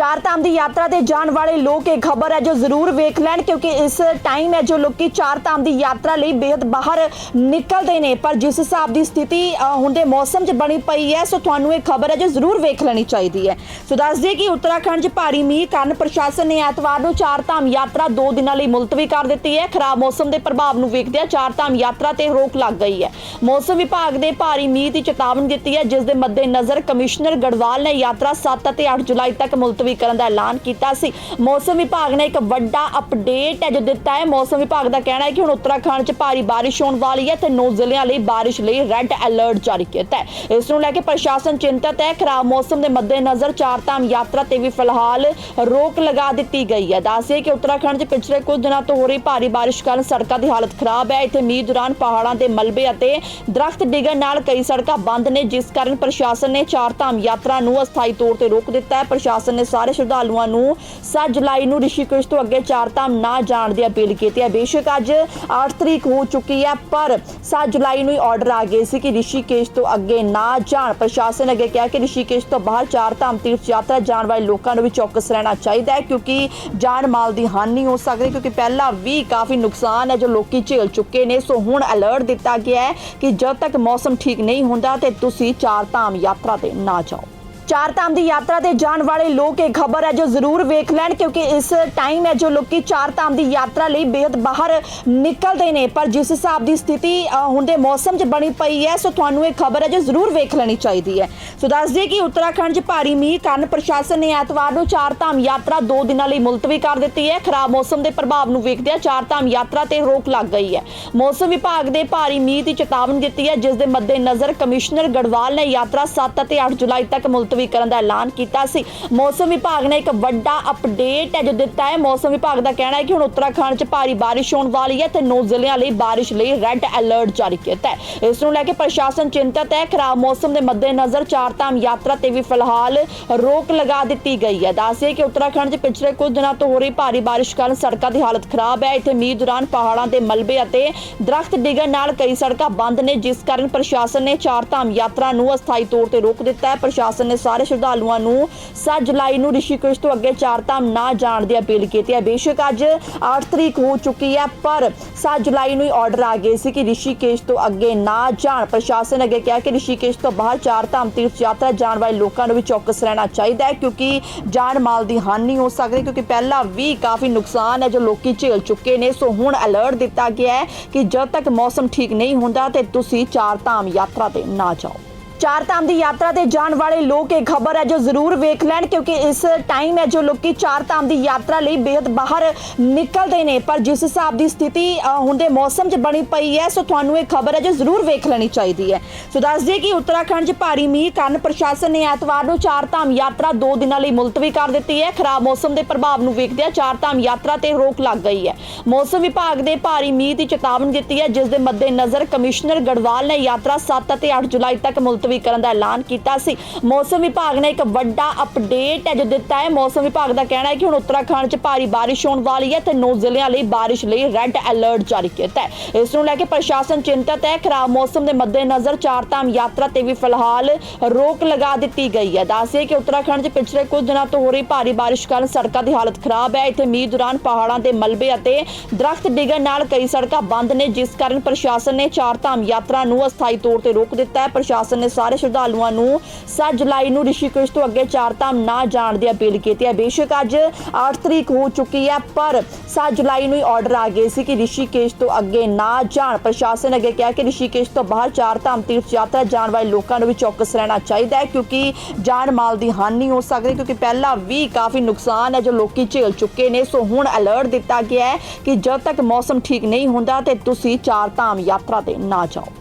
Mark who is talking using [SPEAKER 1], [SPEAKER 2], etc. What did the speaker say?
[SPEAKER 1] ਚਾਰ ਧਾਮ ਦੀ ਯਾਤਰਾ ਤੇ ਜਾਣ ਵਾਲੇ ਲੋਕ ਇਹ ਖਬਰ ਹੈ ਜੋ ਜ਼ਰੂਰ ਵੇਖ ਲੈਣ ਕਿਉਂਕਿ ਇਸ ਟਾਈਮ ਹੈ ਜੋ ਲੋਕੀ ਚਾਰ ਧਾਮ ਦੀ ਯਾਤਰਾ ਲਈ ਬੇहद ਬਾਹਰ ਨਿਕਲਦੇ ਨੇ। ਪਰ ਜਿਸ ਹਿਸਾਬ ਦੀ ਸਥਿਤੀ ਹੁਣ ਦੇ ਮੌਸਮ 'ਚ ਬਣੀ ਪਈ ਹੈ, ਸੋ ਤੁਹਾਨੂੰ ਇਹ ਖਬਰ ਹੈ ਜੋ ਜ਼ਰੂਰ ਵੇਖ ਲੈਣੀ ਚਾਹੀਦੀ ਹੈ। ਸੋ ਦੱਸ ਦਈਏ ਕਿ ਉੱਤਰਾਖੰਡ 'ਚ ਭਾਰੀ ਮੀਂਹ ਕਾਰਨ ਪ੍ਰਸ਼ਾਸਨ ਨੇ ਐਤਵਾਰ ਨੂੰ ਚਾਰ ਧਾਮ ਯਾਤਰਾ 2 ਦਿਨਾਂ ਲਈ ਮੁਲਤਵੀ ਕਰ ਦਿੱਤੀ ਹੈ। ਖਰਾਬ ਮੌਸਮ ਦੇ ਪ੍ਰਭਾਵ ਨੂੰ ਵੇਖਦਿਆਂ ਚਾਰ ਧਾਮ ਯਾਤਰਾ ਤੇ ਰੋਕ ਲੱਗ ਗਈ ਹੈ। ਮੌਸਮ ਵਿਭਾਗ ਦੇ ਭਾਰੀ ਮੀਂਹ ਦੀ ਚੇਤਾਵਨੀ ਦਿੱਤੀ ਹੈ, ਜਿਸ ਦੇ ਮੱਦੇਨਜ਼ਰ ਕਮਿਸ਼ਨਰ ਗੜਵਾਲ ਨੇ ਯਾਤਰਾ 7 ਅਤੇ 8 ਜੁਲਾਈ ਤੱਕ ਮੁਲਤਵੀ ਕਰਨ ਦਾ ਐਲਾਨ ਕੀਤਾ ਸੀ। ਮੌਸਮ ਵਿਭਾਗ ਨੇ ਇੱਕ ਵੱਡਾ ਅਪਡੇਟ ਹੈ ਜੋ ਦਿੱਤਾ ਹੈ। ਮੌਸਮ ਵਿਭਾਗ ਦਾ ਕਹਿਣਾ ਹੈ ਕਿ ਹੁਣ ਉੱਤਰਾਖੰਡ 'ਚ ਭਾਰੀ ਬਾਰਿਸ਼ ਹੋਣ ਵਾਲੀ ਹੈ ਤੇ ਨੌ ਜ਼ਿਲ੍ਹਿਆਂ ਲਈ ਬਾਰਿਸ਼ ਲਈ ਰੈੱਡ ਅਲਰਟ ਜਾਰੀ ਕੀਤਾ ਹੈ। ਇਸ ਨੂੰ ਲੈ ਕੇ ਪ੍ਰਸ਼ਾਸਨ ਚਿੰਤਤ ਹੈ। ਖਰਾਬ ਮੌਸਮ ਦੇ ਮੱਦੇਨਜ਼ਰ ਚਾਰ ਯਾਤਰਾ ਤੇ ਵੀ ਫਿਲਹਾਲ ਰੋਕ ਲਗਾ ਦਿੱਤੀ ਗਈ ਹੈ। ਦੱਸਿਏ ਕਿ ਉੱਤਰਾਖੰਡ 'ਚ ਪਿਛਲੇ ਕੁਝ ਦਿਨਾਂ ਤੋਂ ਹੋ ਰਹੀ ਭਾਰੀ ਬਾਰਿਸ਼ ਕਾਰਨ ਸੜਕਾਂ ਦੀ ਹਾਲਤ ਖਰਾਬ ਹੈ। ਇੱਥੇ ਮੀਂਹ ਦੌਰਾਨ ਪਹਾੜਾਂ ਦੇ ਮਲਬੇ ਅਤੇ ਦਰਖਤ ਡਿੱਗਣ ਨਾਲ ਕਈ ਸੜਕਾਂ ਬੰਦ ਨੇ, ਜਿਸ ਕਾਰਨ ਪ੍ਰਸ਼ਾਸਨ ਨੇ ਚਾਰ ਧਾਮ ਯਾਤਰਾ ਨੂੰ ਅਸਥਾਈ ਤੌਰ ਤੇ ਰੋਕ ਦਿੱਤਾ ਹੈ। ਪ੍ਰਸ਼ਾਸਨ ਨੇ ਸਾਰੇ ਸ਼ਰਧਾਲੂਆਂ ਨੂੰ 7 ਜੁਲਾਈ ਨੂੰ ਰਿਸ਼ੀਕੇਸ਼ ਤੋਂ ਅੱਗੇ ਚਾਰ ਨਾ ਜਾਣ ਦੀ ਅਪੀਲ ਕੀਤੀ ਹੈ। ਬੇਸ਼ੱਕ ਅੱਜ 8 ਤਰੀਕ ਹੋ ਚੁੱਕੀ ਹੈ, ਪਰ 7 ਜੁਲਾਈ ਨੂੰ ਹੀ ਆਰਡਰ ਆ ਗਏ ਸੀ ਕਿ ਰਿਸ਼ੀਕੇਸ਼ ਤੋਂ ਅੱਗੇ ਨਾ ਜਾਣ। ਪ੍ਰਸ਼ਾਸਨ ਅੱਗੇ ਕਿਹਾ ਕਿ ਰਿਸ਼ੀਕੇਸ਼ ਤੋਂ ਬਾਹਰ ਚਾਰ ਤੀਰਥ ਯਾਤਰਾ ਜਾਣ ਵਾਲੇ ਲੋਕਾਂ ਨੂੰ ਵੀ ਚੌਕਸ ਰਹਿਣਾ ਚਾਹੀਦਾ ਹੈ, ਕਿਉਂਕਿ ਜਾਨ ਮਾਲ ਦੀ ਹਾਨੀ ਹੋ ਸਕਦੀ, ਕਿਉਂਕਿ ਪਹਿਲਾਂ ਵੀ ਕਾਫੀ ਨੁਕਸਾਨ ਹੈ ਜੋ ਲੋਕੀ ਝੇਲ ਚੁੱਕੇ ਨੇ। ਸੋ ਹੁਣ ਅਲਰਟ ਦਿੱਤਾ ਗਿਆ ਹੈ ਕਿ ਜਦ ਤੱਕ ਮੌਸਮ ਠੀਕ ਨਹੀਂ ਹੁੰਦਾ ਤੇ ਤੁਸੀਂ ਚਾਰ ਧਾਮ ਯਾਤਰਾ ਤੇ ਨਾ ਜਾਓ। ਚਾਰ ਧਾਮ ਦੀ ਯਾਤਰਾ ਤੇ ਜਾਣ ਵਾਲੇ ਲੋਕ ਇਹ ਖਬਰ ਹੈ ਜੋ ਜ਼ਰੂਰ ਵੇਖ ਲੈਣ ਕਿਉਂਕਿ ਇਸ ਟਾਈਮ ਹੈ ਜੋ ਲੋਕੀ ਚਾਰ ਧਾਮ ਦੀ ਯਾਤਰਾ ਲਈ ਬੇहद ਬਾਹਰ ਨਿਕਲਦੇ ਨੇ। ਪਰ ਜਿਸ ਹਿਸਾਬ ਦੀ ਸਥਿਤੀ ਹੁਣ ਦੇ ਮੌਸਮ 'ਚ ਬਣੀ ਪਈ ਹੈ, ਸੋ ਤੁਹਾਨੂੰ ਇਹ ਖਬਰ ਹੈ ਜੋ ਜ਼ਰੂਰ ਵੇਖ ਲੈਣੀ ਚਾਹੀਦੀ ਹੈ। ਸੋ ਦੱਸ ਦਈਏ ਕਿ ਉੱਤਰਾਖੰਡ 'ਚ ਭਾਰੀ ਮੀਂਹ ਕਾਰਨ ਪ੍ਰਸ਼ਾਸਨ ਨੇ ਐਤਵਾਰ ਨੂੰ ਚਾਰ ਧਾਮ ਯਾਤਰਾ 2 ਦਿਨਾਂ ਲਈ ਮੁਲਤਵੀ ਕਰ ਦਿੱਤੀ ਹੈ। ਖਰਾਬ ਮੌਸਮ ਦੇ ਪ੍ਰਭਾਵ ਨੂੰ ਵੇਖਦਿਆਂ ਚਾਰ ਧਾਮ ਯਾਤਰਾ ਤੇ ਰੋਕ ਲੱਗ ਗਈ ਹੈ। ਮੌਸਮ ਵਿਭਾਗ ਦੇ ਭਾਰੀ ਮੀਂਹ ਦੀ ਚੇਤਾਵਨੀ ਦਿੱਤੀ ਹੈ, ਜਿਸ ਦੇ ਮੱਦੇਨਜ਼ਰ ਕਮਿਸ਼ਨਰ ਗੜਵਾਲ ਨੇ ਯਾਤਰਾ 7 ਅਤੇ 8 ਜੁਲਾਈ ਤੱਕ ਮੁਲਤਵੀ ਕਰਨ ਦਾ ਐਲਾਨ ਕੀਤਾ ਸੀ। ਮੌਸਮ ਵਿਭਾਗ ਨੇ ਇੱਕ ਵੱਡਾ ਅਪਡੇਟ ਹੈ ਜੋ ਦਿੱਤਾ ਹੈ। ਮੌਸਮ ਵਿਭਾਗ ਦਾ ਕਹਿਣਾ ਹੈ ਕਿ ਹੁਣ ਉੱਤਰਾਖੰਡ 'ਚ ਭਾਰੀ ਬਾਰਿਸ਼ ਹੋਣ ਵਾਲੀ ਹੈ ਤੇ ਨੌ ਜ਼ਿਲ੍ਹਿਆਂ ਲਈ ਬਾਰਿਸ਼ ਲਈ ਰੈੱਡ ਅਲਰਟ ਜਾਰੀ ਕੀਤਾ ਹੈ। ਇਸ ਨੂੰ ਲੈ ਕੇ ਪ੍ਰਸ਼ਾਸਨ ਚਿੰਤਤ ਹੈ। ਖਰਾਬ ਮੌਸਮ ਦੇ ਮੱਦੇਨਜ਼ਰ ਚਾਰ ਯਾਤਰਾ ਤੇ ਵੀ ਫਿਲਹਾਲ ਰੋਕ ਲਗਾ ਦਿੱਤੀ ਗਈ ਹੈ। ਦੱਸਿਏ ਕਿ ਉੱਤਰਾਖੰਡ 'ਚ ਪਿਛਲੇ ਕੁਝ ਦਿਨਾਂ ਤੋਂ ਹੋ ਰਹੀ ਭਾਰੀ ਬਾਰਿਸ਼ ਕਾਰਨ ਸੜਕਾਂ ਦੀ ਹਾਲਤ ਖਰਾਬ ਹੈ। ਇੱਥੇ ਮੀਂਹ ਦੌਰਾਨ ਪਹਾੜਾਂ ਦੇ ਮਲਬੇ ਅਤੇ ਦਰਖਤ ਡਿੱਗਣ ਨਾਲ ਕਈ ਸੜਕਾਂ ਬੰਦ ਨੇ, ਜਿਸ ਕਾਰਨ ਪ੍ਰਸ਼ਾਸਨ ਨੇ ਚਾਰ ਧਾਮ ਯਾਤਰਾ ਨੂੰ ਅਸਥਾਈ ਤੌਰ ਤੇ ਰੋਕ ਦਿੱਤਾ ਹੈ। ਪ੍ਰਸ਼ਾਸਨ ਨੇ ਸਾਰੇ ਸ਼ਰਧਾਲੂਆਂ ਨੂੰ 7 ਜੁਲਾਈ ਨੂੰ ਰਿਸ਼ੀਕੇਸ਼ ਤੋਂ ਅੱਗੇ ਚਾਰ ਧਾਮ ਨਾ ਜਾਣ ਦੀ ਅਪੀਲ ਕੀਤੀ ਹੈ। ਬੇਸ਼ੱਕ ਅੱਜ 8 ਤਰੀਕ ਹੋ ਚੁੱਕੀ ਹੈ, ਪਰ 7 ਜੁਲਾਈ ਨੂੰ ਹੀ ਆਰਡਰ ਆ ਗਏ ਸੀ ਕਿ ਰਿਸ਼ੀਕੇਸ਼ ਤੋਂ ਅੱਗੇ ਨਾ ਜਾਣ। ਪ੍ਰਸ਼ਾਸਨ ਅੱਗੇ ਕਿਹਾ ਕਿ ਰਿਸ਼ੀਕੇਸ਼ ਤੋਂ ਬਾਹਰ ਚਾਰ ਧਾਮ ਤੀਰਥ ਯਾਤਰਾ ਜਾਣ ਵਾਲੇ ਲੋਕਾਂ ਨੂੰ ਵੀ ਚੌਕਸ ਰਹਿਣਾ ਚਾਹੀਦਾ ਹੈ, ਕਿਉਂਕਿ ਜਾਨ ਮਾਲ ਦੀ ਹਾਨੀ ਹੋ ਸਕਦੀ, ਕਿਉਂਕਿ ਪਹਿਲਾਂ ਵੀ ਕਾਫੀ ਨੁਕਸਾਨ ਹੈ ਜੋ ਲੋਕੀ ਝੇਲ ਚੁੱਕੇ ਨੇ। ਸੋ ਹੁਣ ਅਲਰਟ ਦਿੱਤਾ ਗਿਆ ਹੈ ਕਿ ਜਦ ਤੱਕ ਮੌਸਮ ਠੀਕ ਨਹੀਂ ਹੁੰਦਾ ਤੇ ਤੁਸੀਂ ਚਾਰ ਧਾਮ ਯਾਤਰਾ ਤੇ ਨਾ ਜਾਓ। ਚਾਰ ਧਾਮ ਦੀ ਯਾਤਰਾ ਤੇ ਜਾਣ ਵਾਲੇ ਲੋਕ ਇਹ ਖਬਰ ਹੈ ਜੋ ਜ਼ਰੂਰ ਵੇਖ ਲੈਣ ਕਿਉਂਕਿ ਇਸ ਟਾਈਮ ਹੈ ਜੋ ਲੋਕੀ ਚਾਰ ਧਾਮ ਦੀ ਯਾਤਰਾ ਲਈ ਬੇहद ਬਾਹਰ ਨਿਕਲਦੇ ਨੇ। ਪਰ ਜਿਸ ਹਿਸਾਬ ਦੀ ਸਥਿਤੀ ਹੁਣ ਦੇ ਮੌਸਮ 'ਚ ਬਣੀ ਪਈ ਹੈ, ਸੋ ਤੁਹਾਨੂੰ ਇਹ ਖਬਰ ਹੈ ਜੋ ਜ਼ਰੂਰ ਵੇਖ ਲੈਣੀ ਚਾਹੀਦੀ ਹੈ। ਸੋ ਦੱਸ ਦਈਏ ਕਿ ਉੱਤਰਾਖੰਡ 'ਚ ਭਾਰੀ ਮੀਂਹ ਕਾਰਨ ਪ੍ਰਸ਼ਾਸਨ ਨੇ ਐਤਵਾਰ ਨੂੰ ਚਾਰ ਧਾਮ ਯਾਤਰਾ 2 ਦਿਨਾਂ ਲਈ ਮੁਲਤਵੀ ਕਰ ਦਿੱਤੀ ਹੈ। ਖਰਾਬ ਮੌਸਮ ਦੇ ਪ੍ਰਭਾਵ ਨੂੰ ਵੇਖਦਿਆਂ ਚਾਰ ਧਾਮ ਯਾਤਰਾ ਤੇ ਰੋਕ ਲੱਗ ਗਈ ਹੈ। ਮੌਸਮ ਵਿਭਾਗ ਨੇ ਭਾਰੀ ਮੀਂਹ ਦੀ ਚੇਤਾਵਨੀ ਦਿੱਤੀ ਹੈ, ਜਿਸ ਦੇ ਮੱਦੇਨਜ਼ਰ ਕਮਿਸ਼ਨਰ ਗੜਵਾਲ ਨੇ ਯਾਤਰਾ 7 ਅਤੇ 8 ਜੁਲਾਈ ਤੱਕ ਮੁਲਤਵੀ ਕਰਨ ਦਾ ਐਲਾਨ ਕੀਤਾ ਸੀ। ਮੌਸਮ ਵਿਭਾਗ ਨੇ ਇੱਕ ਵੱਡਾ ਅਪਡੇਟ ਹੈ ਜੋ ਦਿੱਤਾ ਹੈ। ਮੌਸਮ ਵਿਭਾਗ ਦਾ ਕਹਿਣਾ ਹੈ ਕਿ ਹੁਣ ਉੱਤਰਾਖੰਡ 'ਚ ਭਾਰੀ ਬਾਰਿਸ਼ ਹੋਣ ਵਾਲੀ ਹੈ ਤੇ ਨੌ ਜ਼ਿਲ੍ਹਿਆਂ ਲਈ ਬਾਰਿਸ਼ ਲਈ ਰੈੱਡ ਅਲਰਟ ਜਾਰੀ ਕੀਤਾ ਹੈ। ਇਸ ਨੂੰ ਲੈ ਕੇ ਪ੍ਰਸ਼ਾਸਨ ਚਿੰਤਤ ਹੈ। ਖਰਾਬ ਮੌਸਮ ਦੇ ਮੱਦੇਨਜ਼ਰ ਚਾਰ ਯਾਤਰਾ ਤੇ ਵੀ ਫਿਲਹਾਲ ਰੋਕ ਲਗਾ ਦਿੱਤੀ ਗਈ ਹੈ। ਦੱਸਿਏ ਕਿ ਉੱਤਰਾਖੰਡ 'ਚ ਪਿਛਲੇ ਕੁਝ ਦਿਨਾਂ ਤੋਂ ਹੋ ਰਹੀ ਭਾਰੀ ਬਾਰਿਸ਼ ਕਾਰਨ ਸੜਕਾਂ ਦੀ ਹਾਲਤ ਖਰਾਬ ਹੈ। ਇੱਥੇ ਮੀਂਹ ਦੌਰਾਨ ਪਹਾੜਾਂ ਦੇ ਮਲਬੇ ਅਤੇ ਦਰਖਤ ਡਿੱਗਣ ਨਾਲ ਕਈ ਸੜਕਾਂ ਬੰਦ ਨੇ, ਜਿਸ ਕਾਰਨ ਪ੍ਰਸ਼ਾਸਨ ਨੇ ਚਾਰ ਧਾਮ ਯਾਤਰਾ ਨੂੰ ਅਸਥਾਈ ਤੌਰ ਤੇ ਰੋਕ ਦਿੱਤਾ ਹੈ। ਪ੍ਰਸ਼ਾਸਨ ਨੇ ਸਾਰੇ ਸ਼ਰਧਾਲੂਆਂ ਨੂੰ 7 ਜੁਲਾਈ ਨੂੰ ਰਿਸ਼ੀਕੇਸ਼ ਤੋਂ ਅੱਗੇ ਚਾਰ ਧਾਮ ਨਾ ਜਾਣ ਦੀ ਅਪੀਲ ਕੀਤੀ ਹੈ। ਬੇਸ਼ੱਕ ਅੱਜ 8 ਤਰੀਕ ਹੋ ਚੁੱਕੀ ਹੈ, ਪਰ 7 ਜੁਲਾਈ ਨੂੰ ਹੀ ਆਰਡਰ ਆ ਗਏ ਸੀ ਕਿ ਰਿਸ਼ੀਕੇਸ਼ ਤੋਂ ਅੱਗੇ ਨਾ ਜਾਣ। ਪ੍ਰਸ਼ਾਸਨ ਅੱਗੇ ਕਿਹਾ ਕਿ ਰਿਸ਼ੀਕੇਸ਼ ਤੋਂ ਬਾਹਰ ਚਾਰ ਧਾਮ ਤੀਰਥ ਯਾਤਰਾ ਜਾਣ ਵਾਲੇ ਲੋਕਾਂ ਨੂੰ ਵੀ ਚੌਕਸ ਰਹਿਣਾ ਚਾਹੀਦਾ ਹੈ, ਕਿਉਂਕਿ ਜਾਨ ਮਾਲ ਦੀ ਹਾਨੀ ਹੋ ਸਕਦੀ, ਕਿਉਂਕਿ ਪਹਿਲਾਂ ਵੀ ਕਾਫੀ ਨੁਕਸਾਨ ਹੈ ਜੋ ਲੋਕੀ ਝੇਲ ਚੁੱਕੇ ਨੇ। ਸੋ ਹੁਣ ਅਲਰਟ ਦਿੱਤਾ ਗਿਆ ਹੈ ਕਿ ਜਦ ਤੱਕ ਮੌਸਮ ਠੀਕ ਨਹੀਂ ਹੁੰਦਾ ਤੇ ਤੁਸੀਂ ਚਾਰ ਧਾਮ ਯਾਤਰਾ ਤੇ ਨਾ ਜਾਓ।